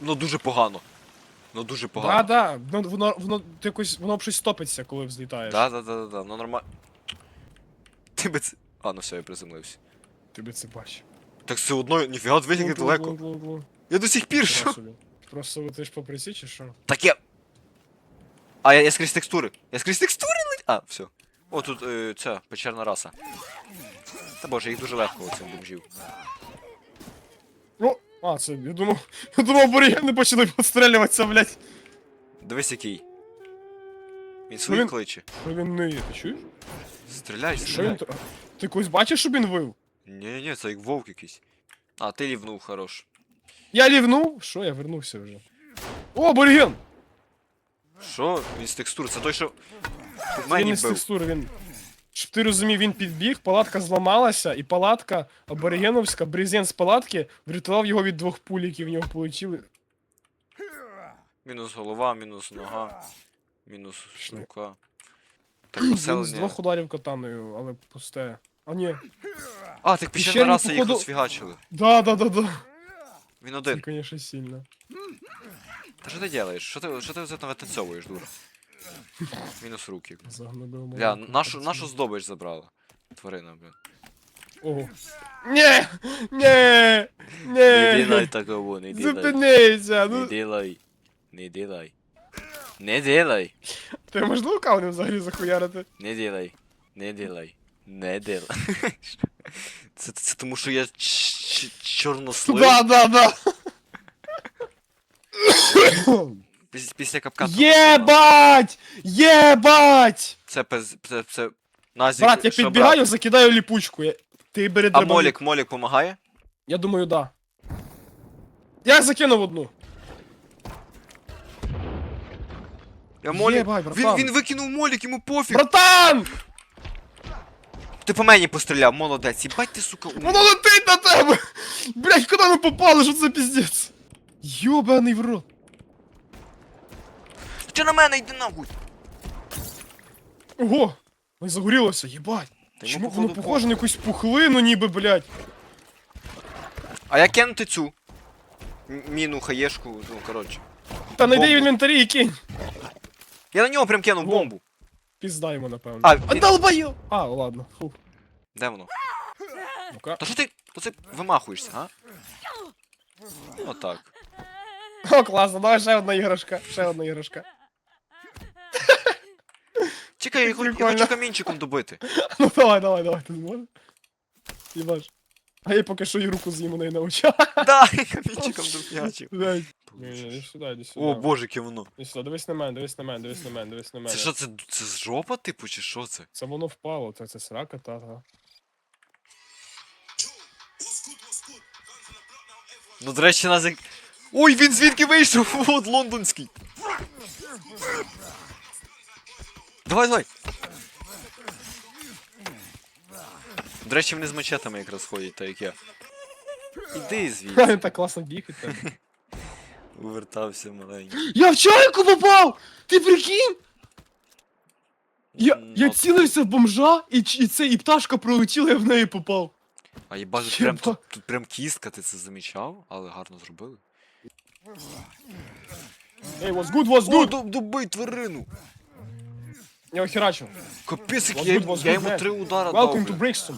Ну дуже погано. Ну дуже Да, погано. да, воно, воно, воно, ти якось, воно б щось топиться, коли взлітаєш. Да, да, да, да, да, ну нормально. Ти би це. А, ну все, я приземлився. Ти би це бачив. Так все одно, ніфіга двигай далеко. Я до сих пір що? Просто летиш по присі чи що? Так я. А, я, я скрізь текстури. Я скрізь текстури ледь. А, все. О, тут е, ця печерна раса. Та боже, їх дуже легко оцим бомжів. Ну, а, це, я думав, я думав, аборігени почали підстрелюватися, блядь. Дивись який. Він він- свої кличе. Ну він не є, ти чуєш? Стріляй, Що він... стріляй. то- Ти когось бачиш, щоб він вив? Ні, ні, це як вовк якийсь. А, ти лівнув, хорош. Я лівнув? Що, я вернувся вже. О, абориген! Що? Він з текстур, це той, що. в Він Мені не з бив. текстури, він. Щоб ти розумів, він підбіг, палатка зламалася, і палатка аборигеновська, брезент з палатки, врятував його від двох пуль, які в нього полетіли. Мінус голова, мінус нога, мінус Пішли. рука. Так, Він з поселення. двох ударів катаною, але пусте. А ні. А, так піщерна Піщерні, раса їх походу- розфігачили. Да, да, да, да. Він Це, один. конечно, сильно. Та що ти робиш? Що ти, що ти це дура? Мінус руки. Загнобив Бля, нашу, нашу здобич забрала. Тварина, бля. Ого. Ні! Ні! Не ділай такого, не ділай. Зупинися! Не Ну, ділай. Не ділай. Не ділай. ти можливо кавнем взагалі захуярити? Не ділай. Не ділай. Не ділай. Це, це тому, що я ч- ч- чорнослив. Да, да, да. Піс- Після капкану. Єбать! Єбать! Це пез... це, це... Назік, Брат, я що, підбігаю, брат? закидаю ліпучку. Я- Ти бери А молік, молік помагає? Я думаю, да. Я закинув одну. Я молік. Єбать, він, братан. він викинув молік, йому пофіг. Братан! Ти по мені постріляв, молодець. Їбать ти, сука, ум... Воно летить на тебе! Блять, куди ми попали? Що це за піздець? Йобаний в рот. Чи на мене йди нахуй? Ого! Ой, загорілося, їбать. Та Чому йому, воно походу, похоже на якусь пухлину, ніби, блять. А як кинути цю? М- Міну, хаєшку, ну, коротше. Та найди в інвентарі і кинь. Я на нього прям кинув Во. бомбу. Пізда йому, напевно. А, А він- долбаю! А, ладно. Фух. Де воно? Ну-ка. Та що ти, то ти вимахуєшся, а? Отак. О, класно, давай ще одна іграшка. Ще одна іграшка. Чекай, я, хо- я Прикольно. хочу камінчиком добити. Ну давай, давай, давай, ти зможеш. Їбаш. А я поки що і руку з'їм у неї на очах. Да, я камінчиком доп'ячив. Блядь. Ні, ні, іди сюди, іди сюди. О, боже, яке воно. Іди сюди, дивись на мене, дивись на мене, дивись на мене, дивись на мене. Це що, це, це з жопа, типу, чи що це? Це воно впало, це, це срака, та, та. Ну, до речі, нас як... Ой, він звідки вийшов? От лондонський. Давай, давай. До речі, вони з мачетами якраз ходять, так як я. Іди Він звідси. так класно бігає. Увертався маленький. Я в чайку попав! Ти прикинь? Я, я цілився в бомжа, і, ч- і це, і пташка пролетіла, я в неї попав. А їбать, тут прям, Єба. тут, тут прям кістка, ти це замічав, але гарно зробили. Ей, was good, О, good! доб- добий тварину! Я охерачив. Капець, як я, was я йому man. три удара дав. Welcome to. Brixton.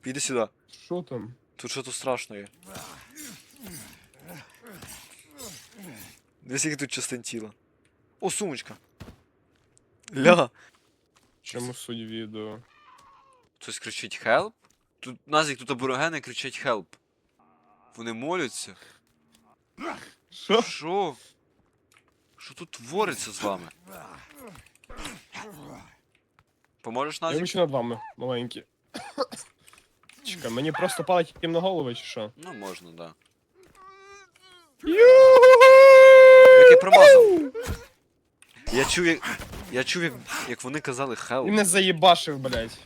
Піди сюди. Що там? Тут що тут страшно є. Десь які тут частин тіла. О, сумочка. Ля. Чому суть відео? Хтось кричить help? Тут Назік, тут аборигени кричать help. Вони моляться. Що? Що? Що тут твориться з вами? Поможеш Я Назік? вичу над вами, маленькі. Чекай, мені просто палить їм на голову, чи що? Ну можна, да. Юху! Як я промазав. Я чув, як. Я чув, як, як вони казали help. мене заїбашив, блядь.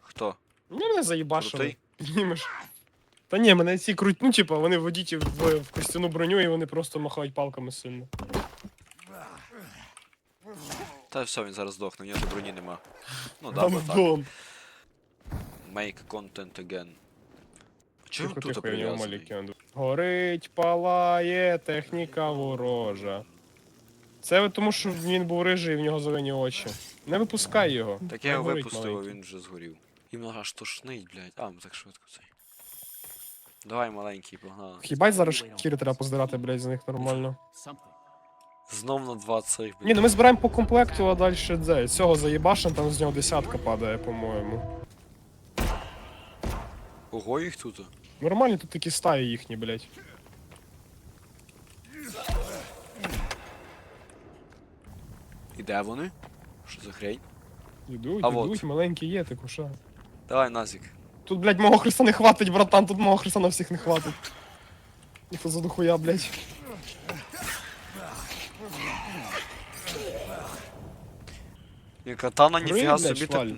Хто? Ні, мене заїбашив. Крутий? Піднімеш. Та ні, мене ці круть, ну типа, вони водіті в, в костяну броню і вони просто махають палками сильно. Та все, він зараз здохне, в нього броні нема. Ну да, бо так. Make content again. Тихо, тут тихо, я нього прив'язаний? Горить, палає, техніка ворожа. Це тому, що він був рижий і в нього зелені очі. Не випускай його. Так я його горить випустив, а маленький. він вже згорів. Іменно аж тошнить, блядь. А, так швидко цей. Давай, маленький, погнали. Хіба й зараз шкіри треба поздирати, блядь, з них нормально. Знов на 20, Ні, ну ми збираємо по комплекту, а далі це. Цього заїбашим, там з нього десятка падає, по-моєму. Ого, їх тут. Нормальні тут такі стаї їхні, блядь. І де вони? Що за хрень? Ідуть, А ідуть, вот. маленькі є, ти куша. Давай, Назік. Тут, блядь, мого Христа не хватить, братан, тут мого Христа на всіх не хватить. Ніхто за дохуя, блядь. Ні, катана ніфіга блядь, собі шваль. так.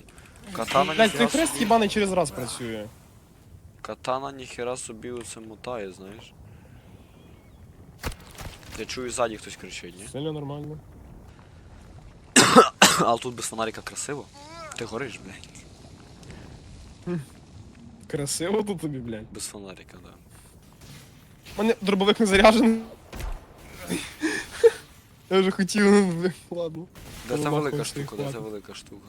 Катана Блядь, той ніфіга хрест собі. їбаний через раз працює. Катана ніхера собі оце мотає, знаєш. Я чую ззаді хтось кричить, ні? Сильно нормально. Але тут без фонарика красиво. Ти гориш, блядь. Красиво тут тобі, блядь. Без фонарика, да. У мене дробовик не заряджений. Я вже хотів, ну, блядь, ладно. Ну, це велика штука, де це велика штука.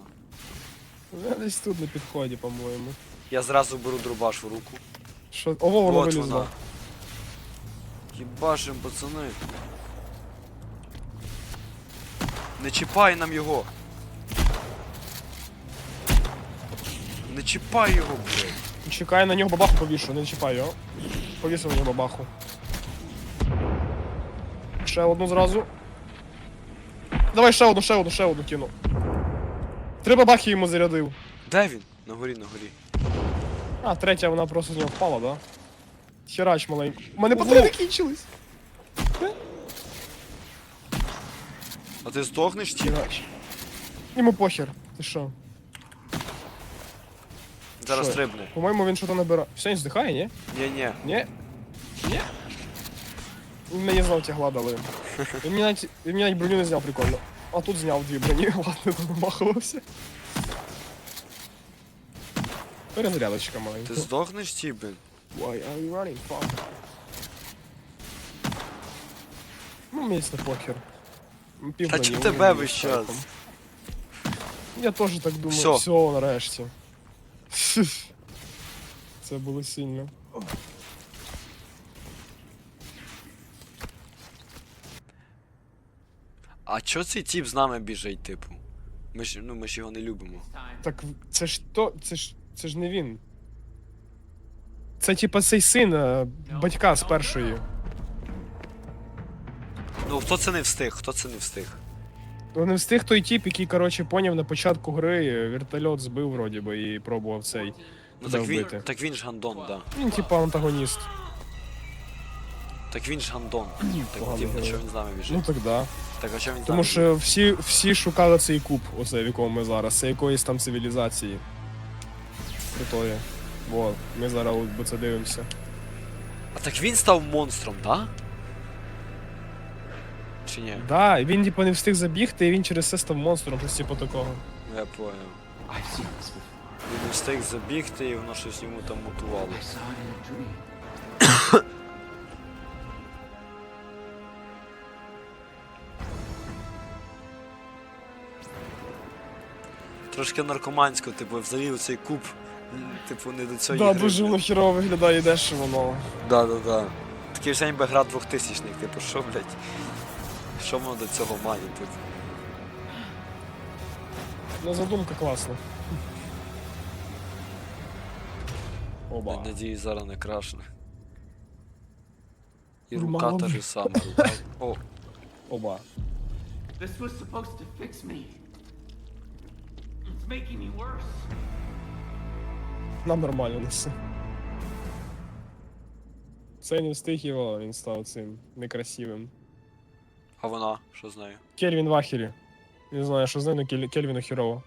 Я десь тут на підході, по-моєму. Я зразу беру дробаш в руку. Що? Ого, воно Вот вилізло. вона. Єбашим, пацани. Не чіпай нам його. Не чіпай його, блядь. Чекай, на нього бабаху повішу, не чіпай його. Повісив на нього бабаху. Ще одну зразу. Давай ще одну, ще одну, ще одну кину. Три бабахи йому зарядив. Де він? На горі, на горі. А, третя вона просто з нього впала, да? Херач маленький. У мене патрони кінчились. А ти здохнеш чи? Херач. Йому похер. Ти що? Зараз Що? По-моєму, він що-то набирає. Все, він здихає, ні? Ні-ні. Ні? Ні? Він мені знов тягла дали. Він мені навіть, він мені навіть броню не зняв прикольно. А тут зняв дві броні, ладно, тут намахувався. Перезарядочка Ти маленька. здохнеш чи, блін? Why are you running, fuck? Ну, мені це похер. Пів Та броні, чи він тебе мені весь час? Я теж так думаю. Всьо. Все, нарешті. Це було сильно. А чо цей тіп з нами біжить, типу? Ми ж, ну, ми ж його не любимо. Так це ж то. Це ж. Це ж не він. Це типа цей син е, батька з першої. Ну, хто це не встиг? Хто це не встиг? Вони встиг той тип, який, коротше, поняв на початку гри, е, вертольот збив вроді би і пробував цей. Ну так він, вбити. так він ж гандон, да. Він типа антагоніст. Так він ж гандон. Так Погано тіп, на говорю. що він з нами біжить? Ну так да. Так а що він з Тому нами що всі, всі шукали цей куб, оце в якому ми зараз. Це якоїсь там цивілізації. Крутої. Во, ми зараз от бо це дивимося. А так він став монстром, да? Чи ні? Да, і він типа не встиг забігти, і він через це став монстром, щось типу такого. Я понял. I've seen this before. Він не встиг забігти, і воно щось йому там мутувало. I saw it in a dream. Трошки наркомансько, типу, взагалі цей куб. Типу, не до цього. Да, дуже воно хірово виглядає дешево, ну. Да, да, да. Такий ж би гра 2000 х типу, що, блядь? Що воно до цього має тут? Ну, задумка класна. Оба. Надіюсь, зараз не крашне. І Ну, рука мало та ж сама. Рука. О, Оба. This was supposed to fix me. Нам нормально несе. Цей не встиг його, він став цим некрасивим. а вона, що з нею? Кельвін в ахері. Не знаю, що з ним, але Кель... Кельвіну хірово.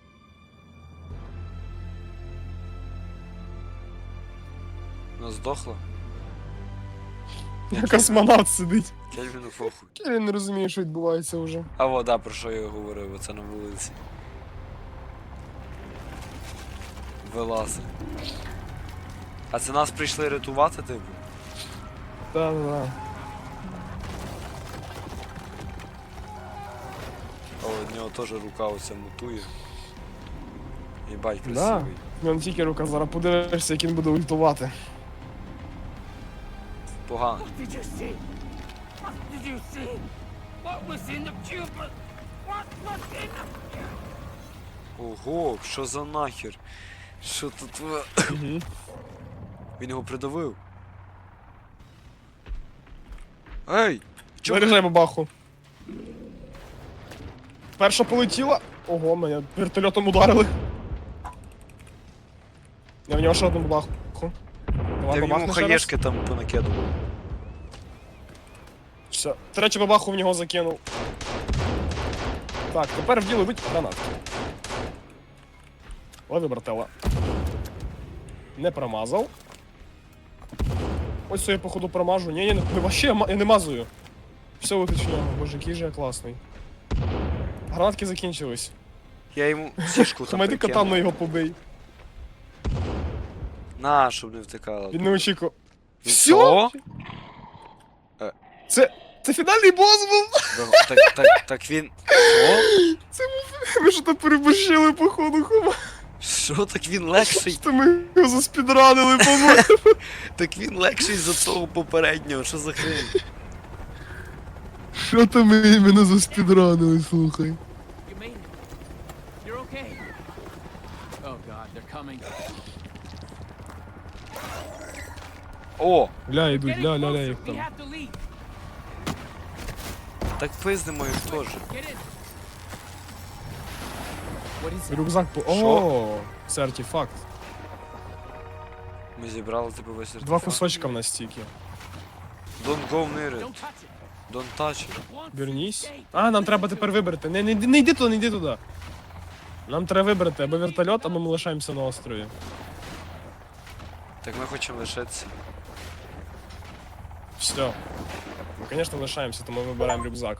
Вона здохла? Космонавт сидить. Кельвіну похуй. Кельвін не розуміє, що відбувається вже. А во, да, про що я говорив, оце на вулиці. Вилази. А це нас прийшли рятувати, типу? Та-да. А у нього теж рука оця мутує. Єбать, Да. красивий. Не тільки рука, зараз подивишся, як він буде ультувати. Погано. Did you see? What did you see? What was in the cube? What was in the Ого, що за нахер? Що тут? Угу. Він його придавив. Ей! Чому? Заряджай бабаху. Перша полетіла. Ого, мене вертольотом ударили. Я в нього ще одну бабаху. Давай Я в бабахни ньому ще раз. хаєшки там понакидував. Все. Третю бабаху в нього закинув. Так, тепер в діло бить гранат. Лови, братела. Не промазав. Ось це я походу промажу. Ні, ні, не, вообще я не мазую. Все летить в нього. Боже, який же я класний. Гранатки закінчились. Я йому сішку там прикинув. катану його побий. На, щоб не втикала. Він не очікував. Все? Це. Це фінальний бос був! Так, так, так він. Що? Це був. Ми що то переборщили, походу, хума. Що так він легший? Що ми його заспідранили, по-моєму. Так він легший за того попереднього. Що за хрень? Що то ми мене заспідранили, слухай. You made it. You're okay. Oh god, they're coming. О! Ля, йдуть, Getting ля, ля, ля, closer. їх We там. have to leave. Так пиздимо їх теж. Get in. What is it? Рюкзак по. Що? О, це артефакт. Ми зібрали типу весь Два артефакт. кусочка в нас стільки. Don't go near Don't it. touch it. Don't touch it. Once Вернісь. escape. А, нам треба тепер вибрати. Не, не, не йди туди, не йди туди. Нам треба вибрати або вертольот, або ми лишаємося на острові. Так ми хочемо лишитися. Все. Ми, звісно, лишаємося, тому вибираємо рюкзак.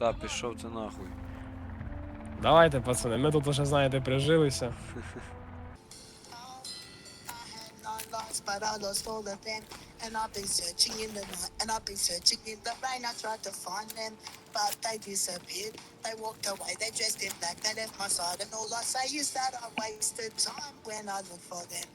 Та, пішов ти нахуй. Давайте, пацани, ми тут вже, знаєте, прижилися. Lost, but I lost all of them. And I've been searching in the night, and I've been searching in the rain. I tried to find them, but they disappeared. They walked away, they dressed in black, they left my side. And all I say is that I wasted time when I look for them.